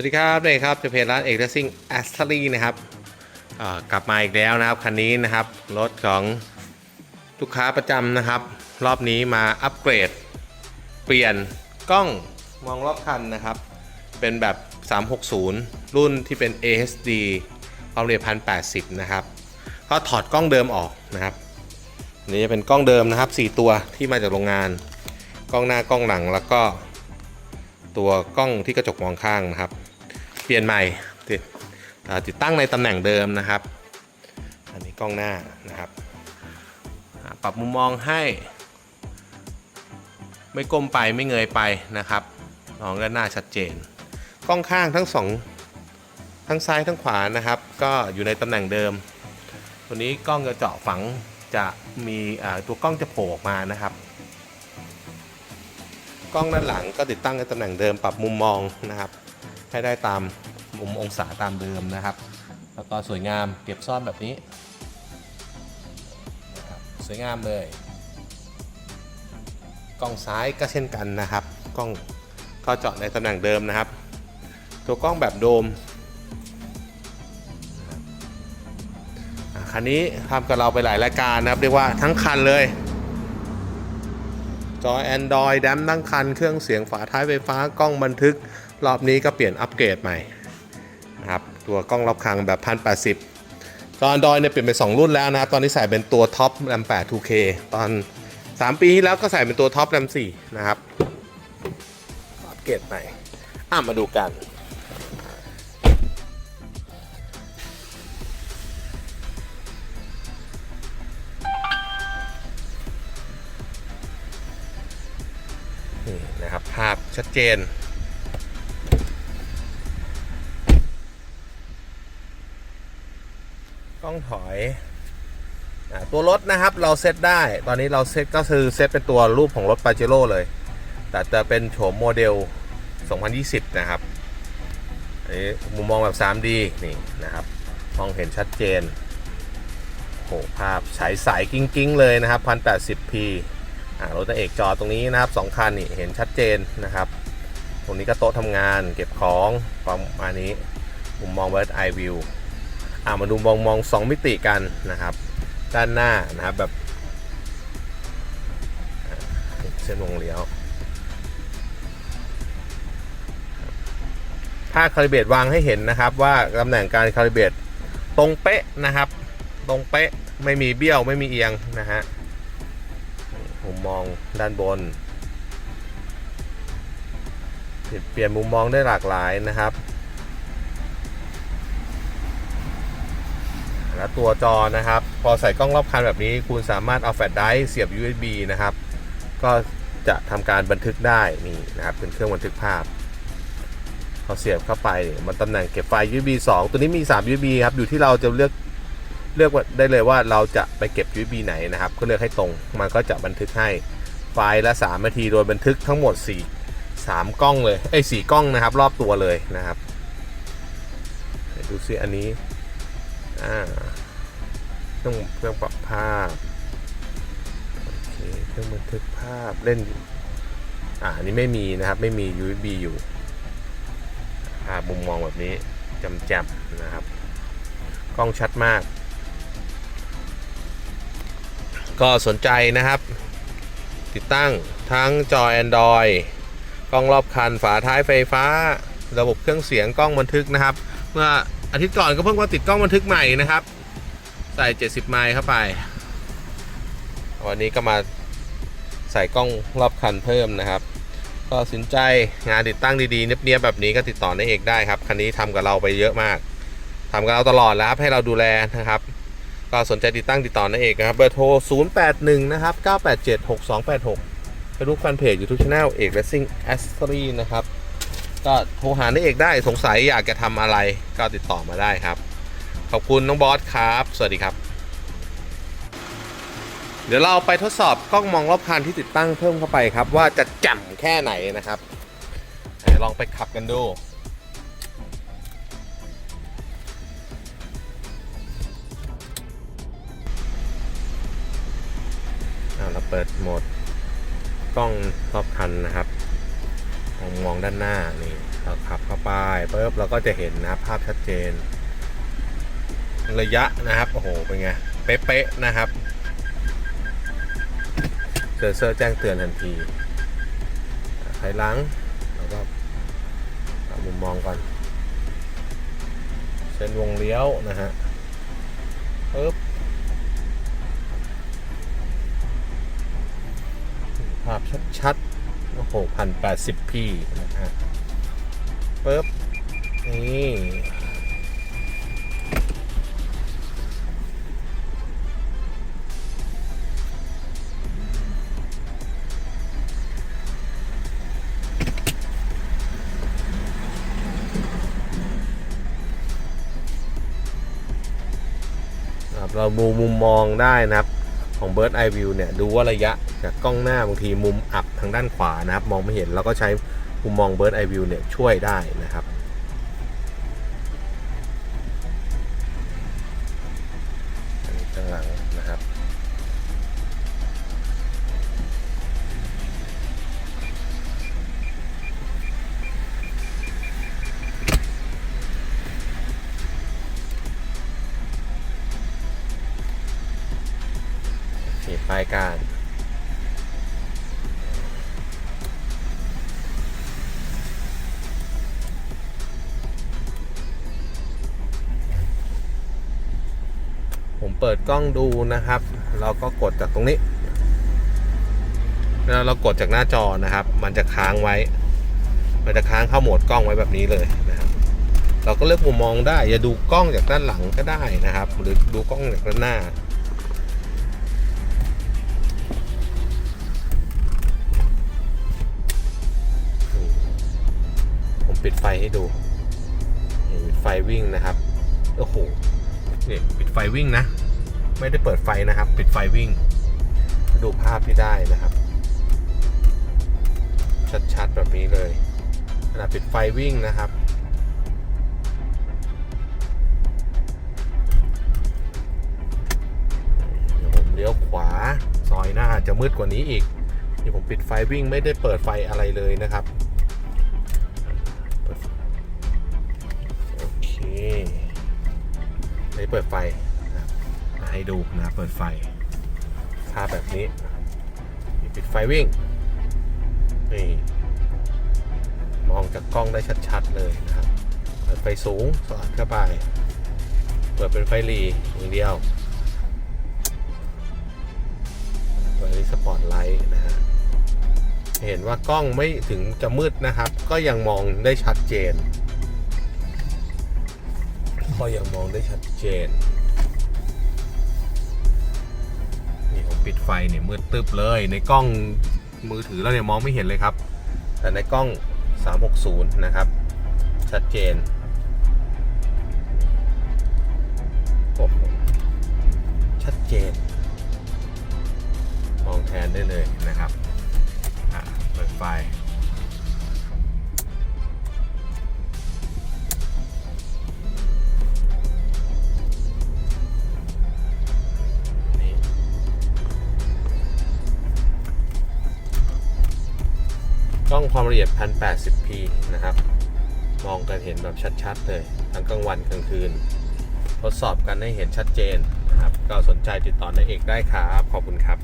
วัสดีครับนี่ครับจะเพจร้านเอกซิ่งแอสตรีนะครับกลับมาอีกแล้วนะครับ คันนี้นะครับ รถของลูกค้าประจำนะครับ รอบนี้มาอัปเกรด เปลี่ยนกล้องมองรอบคันนะครับ เป็นแบบ 360 รุ่นที่เป็น ASD ความเอียด1080 นะครับก็ถอดกล้องเดิมออกนะครับนนี่จะเป็นกล้องเดิมนะครับ 4 ตัวที่มาจากโรงงาน กล้องหน้ากล้องหลังแล้วก็ตัวกล้องที่กระจกมองข้างนะครับ เปลี่ยนใหม่ติดติดตั้งในตำแหน่งเดิมนะครับ อันนี้กล้องหน้านะครับปรับมุมมองให้ ไม่ก้มไปไม่เงยไปนะครับมองด้านหน้าชัดเจน กล้องข้างทั้งสองทั้งซ้ายทั้งขวานะครับ ก็อยู่ในตำแหน่งเดิม ตัวนี้กล้องจะเจาะฝังจะมีตัวกล้องจะโผล่ออกมานะครับ กล้องด้านหลังก็ติดตั้งในตำแหน่งเดิมปรับมุมมองนะครับ ให้ได้ตามมุมองศาตามเดิมนะครับ แล้วก็สวยงามเก็บซ่อนแบบนี้สวยงามเลย กล้องซ้ายก็เช่นกันนะครับ กล้องก็เจาะในตำแหน่งเดิมนะครับ ตัวกล้องแบบโดมนะครับอะคันนี้ทำกับเราไปหลายรายการนะครับเรียกว่าทั้งคันเลยจอ Android ดัมตั้งคัน เครื่องเสียงฝาท้ายไฟฟ้ากล้องบันทึก รอบนี้ก็เปลี่ยนอัปเกรดใหม่นะครับตัวกล้องรอบคังแบบ 1080จอ Android เนี่ยเปลี่ยนไป 2 รุ่นแล้วนะครับตอนนี้ใส่เป็นตัวท็อป RAM 8 2K ตอน 3 ปีที่แล้วก็ใส่เป็นตัวท็อป RAM 4นะครับอัปเกรดใหม่อะมาดูกันนี่นะครับภาพชัดเจน กล้องถอยอตัวรถนะครับเราเซตได้ ตอนนี้เราเซตก็คือเซตเป็นตัวรูปของรถปาเจโร่เลย แต่จะเป็นโฉมโมเดล 2020 นะครับอันนี้มุมมองแบบ 3D นี่นะครับมองเห็นชัดเจนโหภาพฉายสายกิ้งๆ เลยนะครับ 1080p อ่ารถตัวเอกจอตรงนี้นะครับสองคันนี่เห็นชัดเจนนะครับ ตรงนี้ก็โต๊ะทำงานเก็บของประมาณนี้มุมมอง Bird Eye View อ่ามาดูมองมองสองมิติกันนะครับ ด้านหน้านะครับแบบเส้นวงเลี้ยวถ้าคาลิเบตวางให้เห็นนะครับ ว่าตำแหน่งการคาลิเบตตรงเป๊ะนะครับ ตรงเป๊ะไม่มีเบี้ยวไม่มีเอียงนะฮะมุมมองด้านบนเปลี่ยนมุมมองได้หลากหลายนะครับ และตัวจอนะครับ พอใส่กล้องรอบคันแบบนี้ คุณสามารถเอาแฟลชไดรฟ์เสียบ USB นะครับ ก็จะทำการบันทึกได้นี่นะครับ เป็นเครื่องบันทึกภาพพอเสียบเข้าไปมันตำแหน่งเก็บไฟ USB 2 ตัวนี้มี 3 USB ครับ อยู่ที่เราจะเลือกเลือกได้เลยว่าเราจะไปเก็บ USB ไหนนะครับ ก็เลือกให้ตรง มันก็จะบันทึกให้ไฟล์ละ 3 นาที โดยบันทึกทั้งหมด 4 3 กล้องเลยไอ้ย4กล้องนะครับ รอบตัวเลยนะครับดูซิอันนี้ อ่าเครื่องเครื่องปรับภาพโอเคเครื่องบันทึกภาพเล่นอ่าอันนี้ไม่มีนะครับไม่มี USB อยู่ภาพมุมมองแบบนี้จำแจมนะครับ กล้องชัดมาก ก็สนใจนะครับ ติดตั้งทั้งจอ Android กล้องรอบคันฝาท้ายไฟฟ้า ระบบเครื่องเสียงกล้องบันทึกนะครับ เมื่อ อาทิตย์ก่อนก็เพิ่งมาติดกล้องบันทึกใหม่นะครับ ใส่ 70 ไมล์เข้าไป วันนี้ก็มาใส่กล้องรอบคันเพิ่มนะครับ ก็สนใจงานติดตั้งดีๆเนียบๆแบบนี้ก็ติดต่อในเอกได้ครับ คันนี้ทำกับเราไปเยอะมากทำกับเราตลอดแล้วครับให้เราดูแลนะครับ ก็สนใจติดตั้งติดต่อในเอกนะครับเบอร์โทร 081 นะครับ 987 6286เป็นรูปแฟนเพจยูทูบช anel เอก Racing a s t r y นะครับ ก็โทรหานเอกได้สงสัยอยากจะทำอะไรก็ติดต่อมาได้ครับ ขอบคุณน้องบอสครับ สวัสดีครับ เดี๋ยวเราไปทดสอบกล้องมองรอบคันที่ติดตั้งเพิ่มเข้าไปครับ ว่าจะแจ่มแค่ไหนนะครับลองไปขับกันดูเราเปิดโหมดกล้องรอบคันนะครับ มองมองด้านหน้านี่เราขับเข้าไปปุ๊บเราก็จะเห็นนะภาพชัดเจน ระยะนะครับโอ้โหเป็นไงเป๊ะๆนะครับเซอร์เซอร์แจ้งเตือนทันทีถอยหลังแล้วก็ปรับมุมมองก่อนเส้นวงเลี้ยวนะฮะปึ๊บ 6,080p นะฮะปึ๊บ นี่เราดูมุมมองได้นะครับ ของ Bird Eye View เนี่ยดูว่าระยะจากกล้องหน้าบางทีมุมอับทางด้านขวานะครับ มองไม่เห็นเราก็ใช้มุมมอง Bird Eye View เนี่ยช่วยได้นะครับายการ ผมเปิดกล้องดูนะครับ เราก็กดจากตรงนี้แล้วเรากดจากหน้าจอนะครับ มันจะค้างไว้ มันจะค้างเข้าโหมดกล้องไว้แบบนี้เลยนะครับ เราก็เลือกมุมมองได้อย่าดูกล้องจากด้านหลังก็ได้นะครับ หรือดูกล้องจากด้านหน้า ปิดไฟให้ดูปิดไฟวิ่งนะครับโอ้โหนี่ปิดไฟวิ่งนะ ไม่ได้เปิดไฟนะครับ ปิดไฟวิ่ง ดูภาพที่ได้นะครับ ชัดๆแบบนี้เลยขณะปิดไฟวิ่งนะครับเดี๋ยวผมเลี้ยวขวาซอยหน้าจะมืดกว่านี้อีกนี่ผมปิดไฟวิ่งไม่ได้เปิดไฟอะไรเลยนะครับ ไม่ได้เปิดไฟนะครับให้ดูนะเปิดไฟภาพแบบนี้นี่ปิดไฟวิ่งนี่มองจากกล้องได้ชัดๆเลยนะครับเปิดไฟสูงสอดเข้าไปเปิดเป็นไฟหลีอย่างเดียวเปิดสปอตไลท์นะฮะเห็นว่ากล้องไม่ถึงจะมืดนะครับ ก็ยังมองได้ชัดเจน ก็ยังมองได้ชัดเจน นี่ผมปิดไฟเนี่ยมืดตึบเลย ในกล้องมือถือเราเนี่ยมองไม่เห็นเลยครับ แต่ในกล้อง 360 นะครับ ชัดเจนโอ้โหชัดเจน มองแทนได้เลยนะครับ อะเปิดไฟ กล้องความละเอียด 1080p นะครับ มองกันเห็นแบบชัดๆ เลย ทั้งกลางวันกลางคืน ทดสอบกันให้เห็นชัดเจนนะครับ ก็สนใจติดต่อในเอกได้ครับ ขอบคุณครับ